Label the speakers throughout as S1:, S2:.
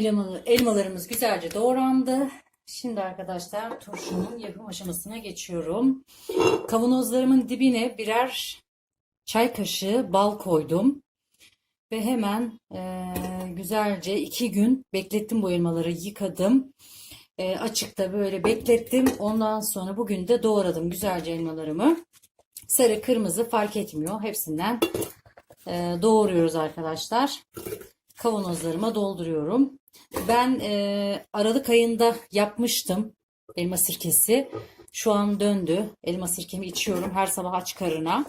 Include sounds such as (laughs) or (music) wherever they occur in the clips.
S1: Elmalı, elmalarımız güzelce doğrandı. Şimdi arkadaşlar turşunun yapım aşamasına geçiyorum. Kavanozlarımın dibine birer çay kaşığı bal koydum. Ve hemen eee, güzelce iki gün beklettim bu elmaları yıkadım. Eee, açıkta böyle beklettim. Ondan sonra bugün de doğradım güzelce elmalarımı. Sarı kırmızı fark etmiyor. Hepsinden eee, doğruyoruz arkadaşlar. Kavanozlarıma dolduruyorum. Ben eee, Aralık ayında yapmıştım elma sirkesi. Şu an döndü. Elma sirkemi içiyorum her sabah aç karına.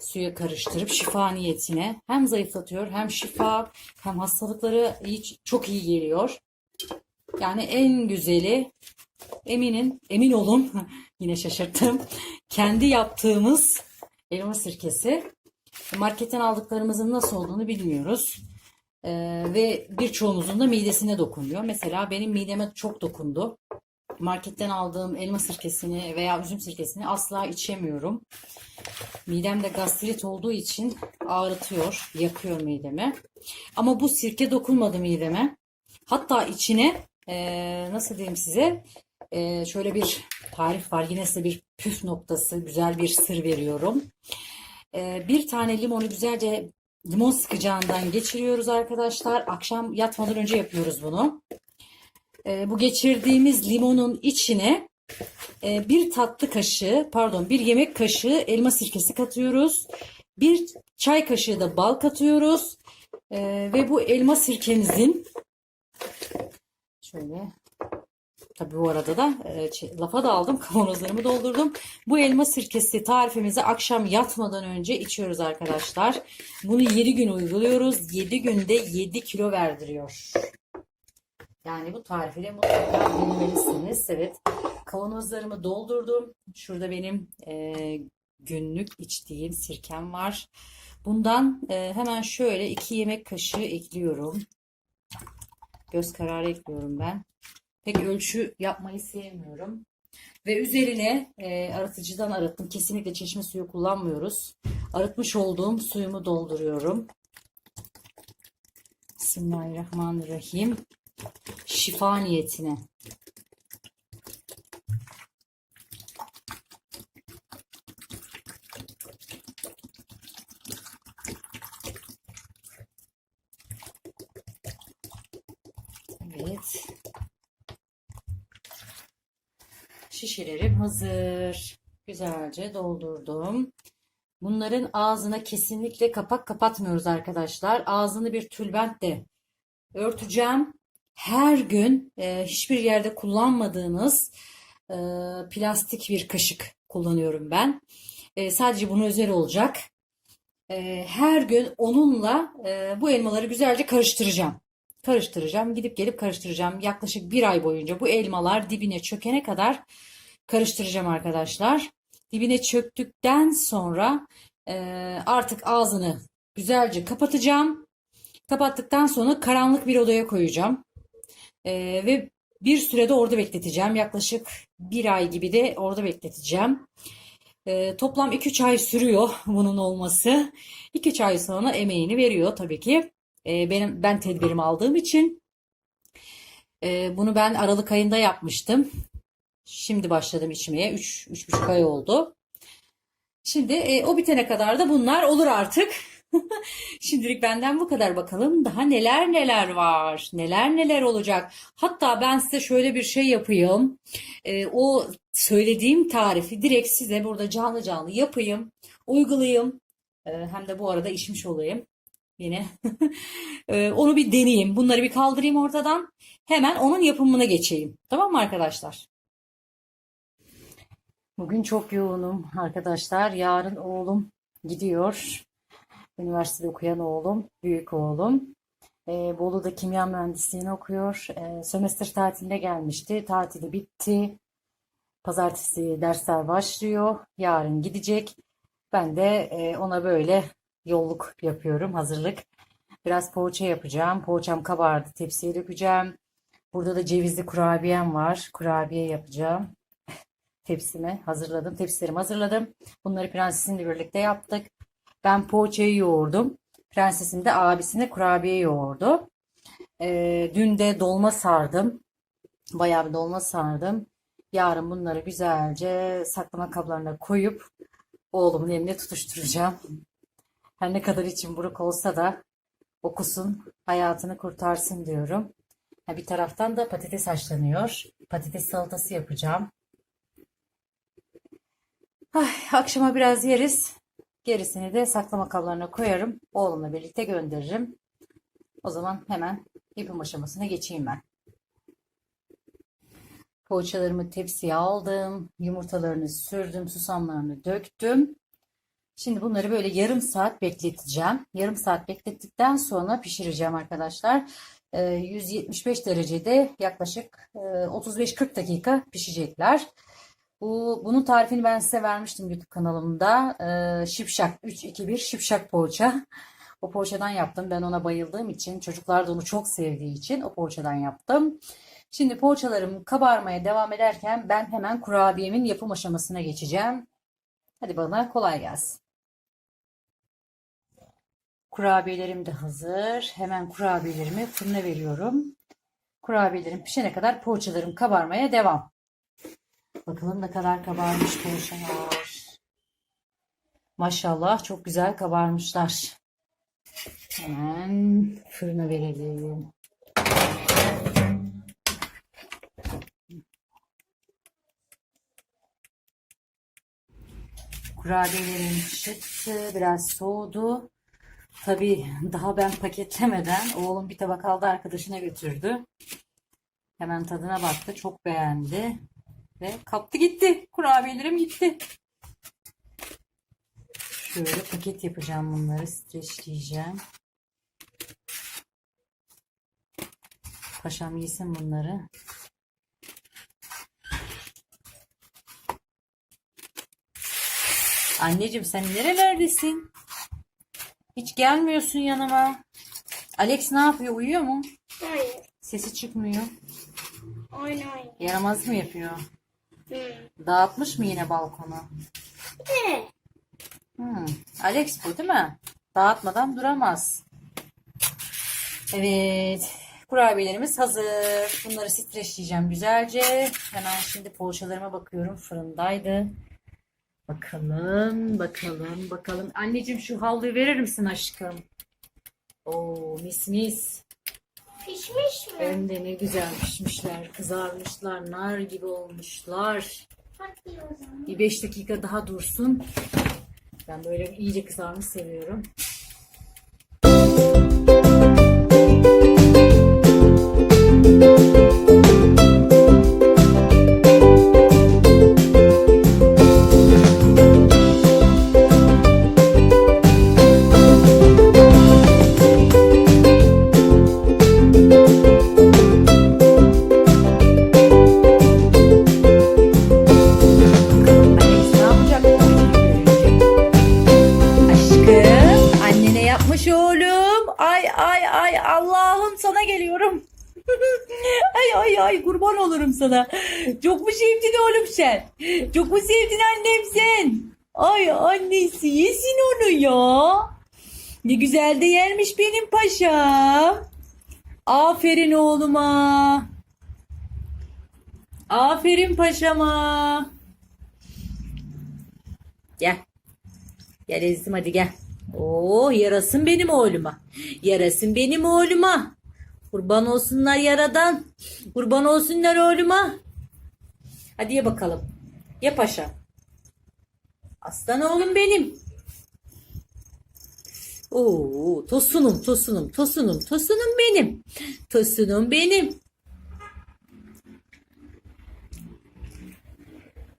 S1: Suya karıştırıp şifa niyetine hem zayıflatıyor hem şifa hem hastalıkları iyi, çok iyi geliyor. Yani en güzeli eminin emin olun (laughs) yine şaşırttım. Kendi yaptığımız elma sirkesi. Marketten aldıklarımızın nasıl olduğunu bilmiyoruz. Ee, ve birçoğumuzun da midesine dokunuyor. Mesela benim mideme çok dokundu. Marketten aldığım elma sirkesini veya üzüm sirkesini asla içemiyorum. Midemde gastrit olduğu için ağrıtıyor, yakıyor midemi. Ama bu sirke dokunmadı mideme. Hatta içine eee, nasıl diyeyim size eee, şöyle bir tarif var. Yine size bir püf noktası, güzel bir sır veriyorum. Eee, bir tane limonu güzelce limon sıkacağından geçiriyoruz arkadaşlar. Akşam yatmadan önce yapıyoruz bunu. Eee, bu geçirdiğimiz limonun içine e, bir tatlı kaşığı, pardon bir yemek kaşığı elma sirkesi katıyoruz. Bir çay kaşığı da bal katıyoruz. E, ve bu elma sirkemizin şöyle tabii bu arada da e, şey, lafa da aldım (laughs) kavanozlarımı doldurdum. Bu elma sirkesi tarifimizi akşam yatmadan önce içiyoruz arkadaşlar. Bunu 7 gün uyguluyoruz. 7 günde 7 kilo verdiriyor. Yani bu tarifi de mutlaka denemelisiniz. Evet. Kavanozlarımı doldurdum. Şurada benim e, günlük içtiğim sirkem var. Bundan e, hemen şöyle 2 yemek kaşığı ekliyorum. Göz kararı ekliyorum ben. Pek ölçü yapmayı sevmiyorum. Ve üzerine e, arıtıcıdan arıttım. Kesinlikle çeşme suyu kullanmıyoruz. Arıtmış olduğum suyumu dolduruyorum. Bismillahirrahmanirrahim. Şifa niyetine. Evet. Şişelerim hazır. Güzelce doldurdum. Bunların ağzına kesinlikle kapak kapatmıyoruz arkadaşlar. Ağzını bir tülbentle örteceğim. Her gün e, hiçbir yerde kullanmadığınız e, plastik bir kaşık kullanıyorum ben. E, sadece bunu özel olacak. E, her gün onunla e, bu elmaları güzelce karıştıracağım. Karıştıracağım. Gidip gelip karıştıracağım. Yaklaşık bir ay boyunca bu elmalar dibine çökene kadar karıştıracağım arkadaşlar. Dibine çöktükten sonra e, artık ağzını güzelce kapatacağım. Kapattıktan sonra karanlık bir odaya koyacağım. E, ve bir sürede orada bekleteceğim. Yaklaşık bir ay gibi de orada bekleteceğim. E, toplam 2-3 ay sürüyor bunun olması. 2-3 ay sonra emeğini veriyor tabii ki. E, benim ben tedbirimi aldığım için e, bunu ben Aralık ayında yapmıştım. Şimdi başladım içmeye. 3 3,5 ay oldu. Şimdi e, o bitene kadar da bunlar olur artık. (laughs) Şimdilik benden bu kadar bakalım. Daha neler neler var. Neler neler olacak. Hatta ben size şöyle bir şey yapayım. E, o söylediğim tarifi direkt size burada canlı canlı yapayım. Uygulayayım. E, hem de bu arada içmiş olayım. Yine (laughs) E, onu bir deneyeyim. Bunları bir kaldırayım ortadan. Hemen onun yapımına geçeyim. Tamam mı arkadaşlar? Bugün çok yoğunum arkadaşlar. Yarın oğlum gidiyor. Üniversitede okuyan oğlum, büyük oğlum. Ee, Bolu'da kimya mühendisliğini okuyor. Ee, sömestr tatiline gelmişti. Tatili bitti. Pazartesi dersler başlıyor. Yarın gidecek. Ben de e, ona böyle yolluk yapıyorum, hazırlık. Biraz poğaça yapacağım. Poğaçam kabardı, tepsiye dökeceğim. Burada da cevizli kurabiyem var. Kurabiye yapacağım. Tepsimi hazırladım. Tepsilerimi hazırladım. Bunları prensesimle birlikte yaptık. Ben poğaçayı yoğurdum. Prensesim de abisine kurabiye yoğurdu. Ee, dün de dolma sardım. Bayağı bir dolma sardım. Yarın bunları güzelce saklama kablarına koyup oğlumun eline tutuşturacağım. Her ne kadar için buruk olsa da okusun, hayatını kurtarsın diyorum. Bir taraftan da patates haşlanıyor. Patates salatası yapacağım. Ay, akşama biraz yeriz. Gerisini de saklama kablarına koyarım. Oğlumla birlikte gönderirim. O zaman hemen yapım aşamasına geçeyim ben. Poğaçalarımı tepsiye aldım. Yumurtalarını sürdüm. Susamlarını döktüm. Şimdi bunları böyle yarım saat bekleteceğim. Yarım saat beklettikten sonra pişireceğim arkadaşlar. Ee, 175 derecede yaklaşık e, 35-40 dakika pişecekler. Bu, bunun tarifini ben size vermiştim YouTube kanalımda. Ee, şipşak 3-2-1 şipşak poğaça. O poğaçadan yaptım. Ben ona bayıldığım için, çocuklar da onu çok sevdiği için o poğaçadan yaptım. Şimdi poğaçalarım kabarmaya devam ederken ben hemen kurabiyemin yapım aşamasına geçeceğim. Hadi bana kolay gelsin. Kurabiyelerim de hazır. Hemen kurabiyelerimi fırına veriyorum. Kurabiyelerim pişene kadar poğaçalarım kabarmaya devam. Bakalım ne kadar kabarmış poğaçalar. Maşallah çok güzel kabarmışlar. Hemen fırına verelim. Kurabiyelerim çıktı. Biraz soğudu. Tabii daha ben paketlemeden oğlum bir tabak aldı arkadaşına götürdü. Hemen tadına baktı. Çok beğendi. Ve kaptı gitti. Kurabiyelerim gitti. Şöyle paket yapacağım bunları. Streçleyeceğim. Paşam yesin bunları. Anneciğim sen nerelerdesin? Hiç gelmiyorsun yanıma. Alex ne yapıyor? Uyuyor mu?
S2: Hayır.
S1: Sesi çıkmıyor.
S2: Oyun oyun.
S1: Yaramaz mı yapıyor?
S2: Hı.
S1: Dağıtmış mı yine balkonu?
S2: Ne?
S1: Hmm. Alex bu değil mi? Dağıtmadan duramaz. Evet. Kurabiyelerimiz hazır. Bunları streçleyeceğim güzelce. Hemen şimdi poğaçalarıma bakıyorum. Fırındaydı. Bakalım, bakalım, bakalım. Anneciğim şu havluyu verir misin aşkım? Oo, mis mis.
S2: Pişmiş mi?
S1: Hem de ne güzel pişmişler, kızarmışlar, nar gibi olmuşlar.
S2: Hadi o zaman.
S1: Bir 5 dakika daha dursun. Ben böyle iyice kızarmış seviyorum. Kurban olurum sana. Çok mu sevdin oğlum sen? Çok mu sevdin annem sen? Ay annesi yesin onu ya. Ne güzel de yermiş benim paşam. Aferin oğluma. Aferin paşama. Gel. Gel Ezdim hadi gel. Oo yarasın benim oğluma. Yarasın benim oğluma. Kurban olsunlar yaradan. Kurban olsunlar oğluma. Hadi ye bakalım. Ye paşa. Aslan oğlum benim. Oo tosunum tosunum tosunum tosunum benim. Tosunum benim.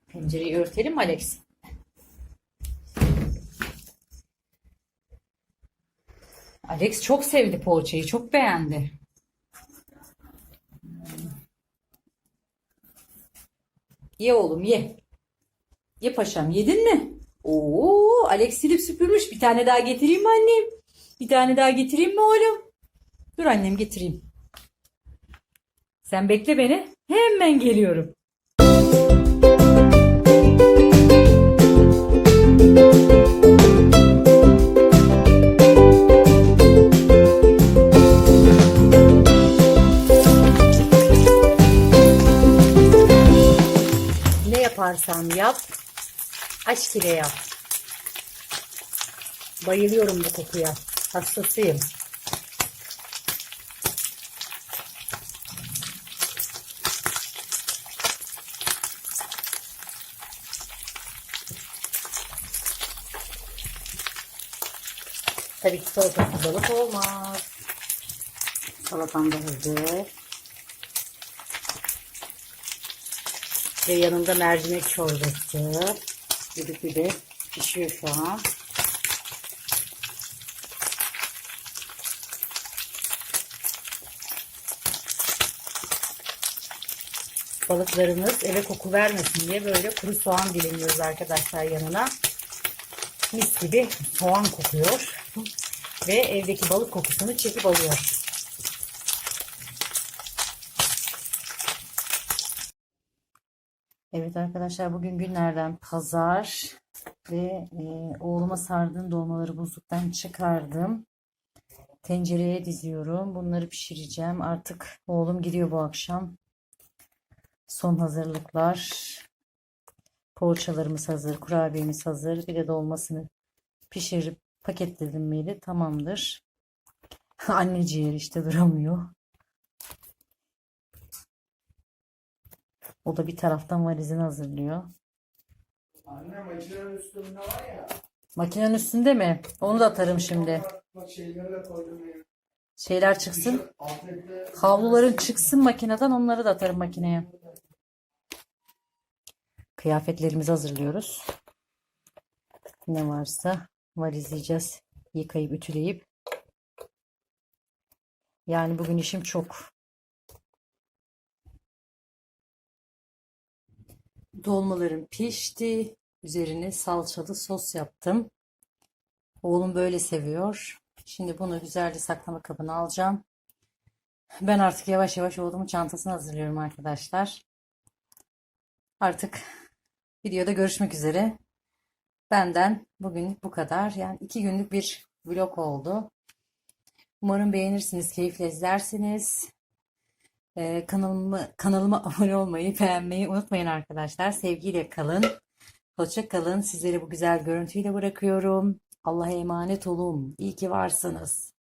S1: Pencereyi örtelim Alex? Alex çok sevdi poğaçayı, çok beğendi. Ye oğlum ye. Ye paşam yedin mi? Oo, Alex silip süpürmüş. Bir tane daha getireyim mi annem? Bir tane daha getireyim mi oğlum? Dur annem getireyim. Sen bekle beni. Hemen geliyorum. Yap. Aşk ile yap. Bayılıyorum bu kokuya. Hastasıyım. Tabii ki salatasız balık olmaz. Salatam da hazır. Ve yanında mercimek çorbası. Düdük düdük pişiyor şu an. Balıklarımız eve koku vermesin diye böyle kuru soğan dilimiyoruz arkadaşlar yanına. Mis gibi soğan kokuyor. Ve evdeki balık kokusunu çekip alıyor. Evet arkadaşlar bugün günlerden pazar ve e, oğluma sardığım dolmaları buzluktan çıkardım. Tencereye diziyorum. Bunları pişireceğim. Artık oğlum gidiyor bu akşam. Son hazırlıklar. Poğaçalarımız hazır, kurabiyemiz hazır. Bir de dolmasını pişirip paketledim miydi? Tamamdır. (laughs) Anne ciğer işte duramıyor. O da bir taraftan valizini hazırlıyor.
S3: Anne makinenin üstünde var ya.
S1: Makinenin üstünde mi? Onu da atarım şimdi. Şeyler çıksın. Havluların çıksın makineden onları da atarım makineye. Kıyafetlerimizi hazırlıyoruz. Ne varsa valizleyeceğiz. Yıkayıp ütüleyip. Yani bugün işim çok. Dolmalarım pişti. Üzerine salçalı sos yaptım. Oğlum böyle seviyor. Şimdi bunu güzelce saklama kabına alacağım. Ben artık yavaş yavaş oğlumun çantasını hazırlıyorum arkadaşlar. Artık videoda görüşmek üzere. Benden bugün bu kadar. Yani iki günlük bir vlog oldu. Umarım beğenirsiniz, keyifle izlersiniz. Ee, kanalıma, kanalıma (laughs) abone olmayı, beğenmeyi unutmayın arkadaşlar. Sevgiyle kalın. Hoşça kalın. Sizleri bu güzel görüntüyle bırakıyorum. Allah'a emanet olun. İyi ki varsınız.